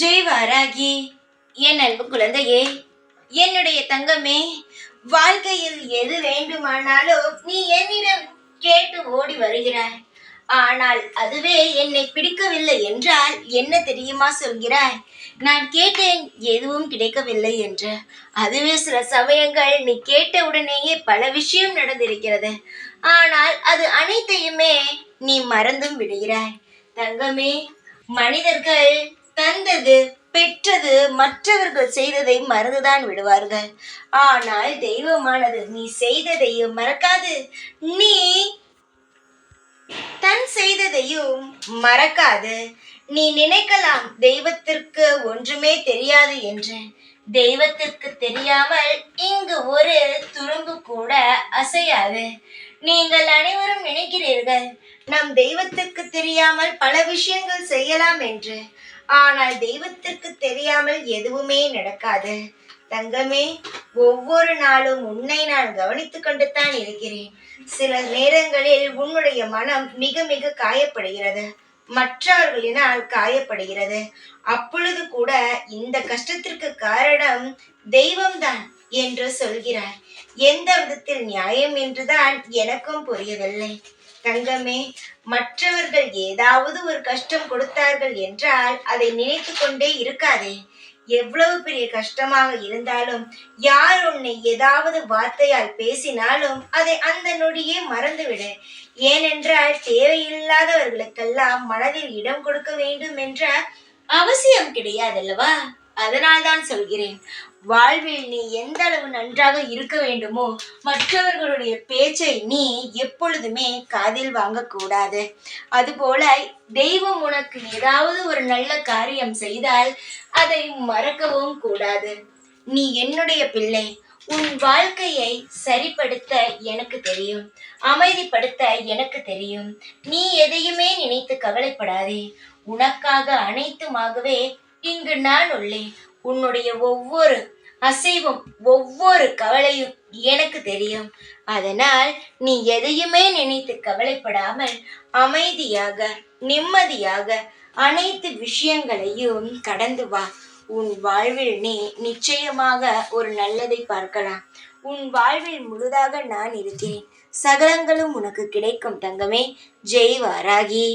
ஜெய் வாராகி. என் அன்பு குழந்தையே என்னுடைய தங்கமே வாழ்க்கையில் எது வேண்டுமானாலும் நீ என்னிடம் கேட்டு ஓடி வருகிறாய். ஆனால் அதுவே என்னை பிடிக்கவில்லை என்றால் என்ன தெரியுமா சொல்கிறாய்? நான் கேட்டேன் எதுவும் கிடைக்கவில்லை என்று. அதுவே சில சமயங்கள் நீ கேட்ட உடனேயே பல விஷயம் நடந்திருக்கிறது. ஆனால் அது அனைத்தையுமே நீ மறந்தும் விடுகிறாய். தங்கமே மனிதர்கள் தந்தது பெற்றது மற்றவர்கள் செய்ததை மறந்துதான் விடுவார்கள். ஆனால் தெய்வமானது நீ செய்ததையும் மறக்காது. நீ தன் செய்ததையும் மறக்காது. நீ நினைக்கலாம் தெய்வத்திற்கு ஒன்றுமே தெரியாது என்று. தெய்வத்திற்கு தெரியாமல் இங்கு ஒரு துரும்பு கூட அசையாது. நீங்கள் அனைவரும் நினைக்கிறீர்கள் நம் தெய்வத்திற்கு தெரியாமல் பல விஷயங்கள் செய்யலாம் என்று. ஆனால் தெய்வத்திற்கு தெரியாமல் எதுவுமே நடக்காது. தங்கமே ஒவ்வொரு நாளும் உன்னை நான் கவனித்துக் கொண்டுதான் இருக்கிறேன். சில நேரங்களில் உன்னுடைய மனம் மிக மிக காயப்படுகிறது. மற்றவர்களினால் காயப்படுகிறது. அப்பொழுது கூட இந்த கஷ்டத்திற்கு காரணம் தெய்வம்தான் என்று சொல்கிறார். எந்த விதத்தில் நியாயம் என்றுதான் எனக்கும் புரியவில்லை. தங்கமே மற்றவர்கள் ஏதாவது ஒரு கஷ்டம் கொடுத்தார்கள் என்றால் அதை நினைத்து கொண்டே இருக்காதே. எவ்வளவு பெரிய கஷ்டமாக இருந்தாலும் யார் உன்னை ஏதாவது வார்த்தையால் பேசினாலும் அதை அந்த நொடியே மறந்துவிடு. ஏனென்றால் தேவையில்லாதவர்களுக்கெல்லாம் மனதில் இடம் கொடுக்க வேண்டும் என்ற அவசியம் கிடையாதல்லவா? அதனால்தான் சொல்கிறேன். வாழ்வில் நீ எந்த அளவு நன்றாக இருக்க வேண்டுமோ மற்றவர்களுடைய பேச்சை நீ எப்பொழுதுமே காதில் வாங்கக்கூடாது. அதுபோல தெய்வம் உனக்கு ஏதாவது ஒரு நல்ல காரியம் செய்தால் அதை மறக்கவும் கூடாது. நீ என்னுடைய பிள்ளை உன் வாழ்க்கையை சரிப்படுத்த எனக்கு தெரியும். அமைதிப்படுத்த எனக்கு தெரியும். நீ எதையுமே நினைத்து கவலைப்படாதே. உனக்காக அனைத்துமாகவே இங்கு நான் உள்ளேன். உன்னுடைய ஒவ்வொரு அசைவும் ஒவ்வொரு கவலையும் எனக்கு தெரியும். அதனால் நீ எதையுமே நினைத்து கவலைப்படாமல் அமைதியாக நிம்மதியாக அனைத்து விஷயங்களையும் கடந்து வா. உன் வாழ்வில் நீ நிச்சயமாக ஒரு நல்லதை பார்க்கலாம். உன் வாழ்வில் முழுதாக நான் இருக்கிறேன். சகலங்களும் உனக்கு கிடைக்கும் தங்கமே. ஜெய் வாராகி